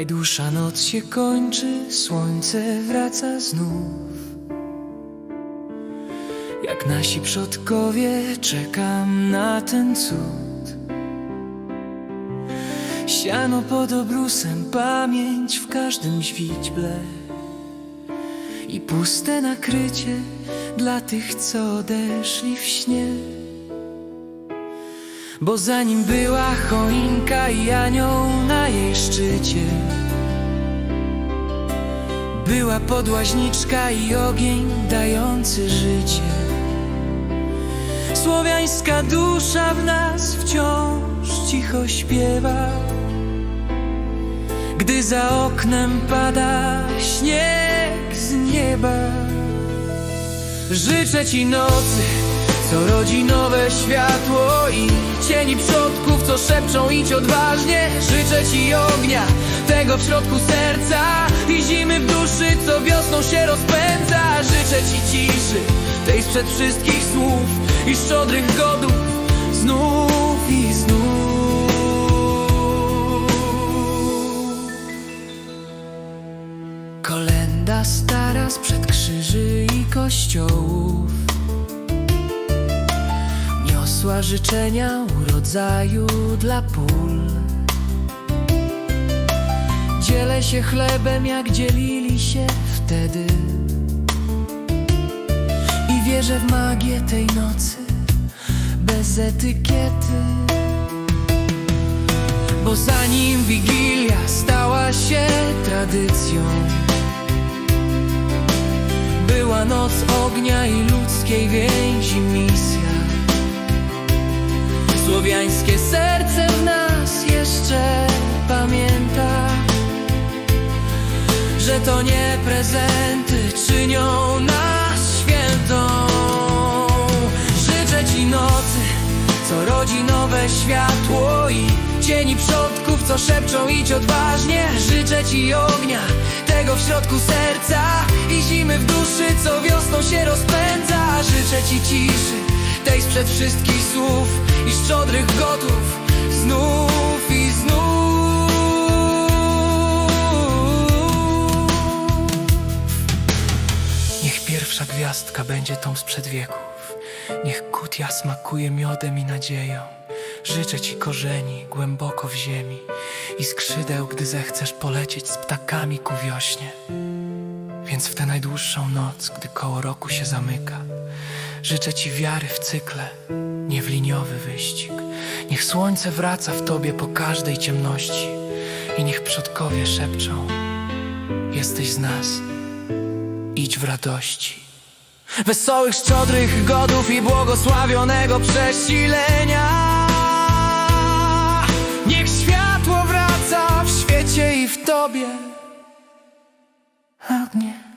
Najdłuższa noc się kończy, słońce wraca znów. Jak nasi przodkowie, czekam na ten cud. Siano pod obrusem, pamięć w każdym źwidźble i puste nakrycie dla tych, co odeszli w śnie. Bo zanim była choinka i anioł na jej szczycie. Była podłaźniczka i ogień dający życie. Słowiańska dusza w nas wciąż cicho śpiewa. Gdy za oknem pada śnieg z nieba Życzę ci nocy, co rodzi nowe światło i cieni przodków, co szepczą idź odważnie. Życzę ci ognia, tego w środku serca i zimy w duszy, co wiosną się rozpędza. Życzę ci ciszy, tej sprzed wszystkich słów i szczodrych godów, znów i znów. Kolenda stara sprzed krzyży i kościołów Niosła życzenia urodzaju dla pól. Dzielę się chlebem jak dzielili się wtedy. I wierzę w magię tej nocy bez etykiety. Bo zanim Wigilia stała się tradycją Była noc ognia i ludzkiej więzi Słowiańskie serce w nas jeszcze pamięta Że to nie prezenty czynią nas świętą. Życzę Ci nocy, co rodzi nowe światło i cieni przodków, co szepczą idź odważnie. Życzę Ci ognia, tego w środku serca i zimy w duszy, co wiosną się rozpędza. Życzę Ci ciszy, tej sprzed wszystkich słów Pierwsza gwiazdka będzie tą sprzed wieków. Niech kutia smakuje miodem i nadzieją. Życzę ci korzeni głęboko w ziemi I skrzydeł, gdy zechcesz polecieć z ptakami ku wiośnie. Więc w tę najdłuższą noc, gdy koło roku się zamyka Życzę ci wiary w cykle, nie w liniowy wyścig. Niech słońce wraca w tobie po każdej ciemności I niech przodkowie szepczą Jesteś z nas, idź w radości Wesołych, szczodrych godów i błogosławionego przesilenia. Niech światło wraca w świecie i w tobie. Ognie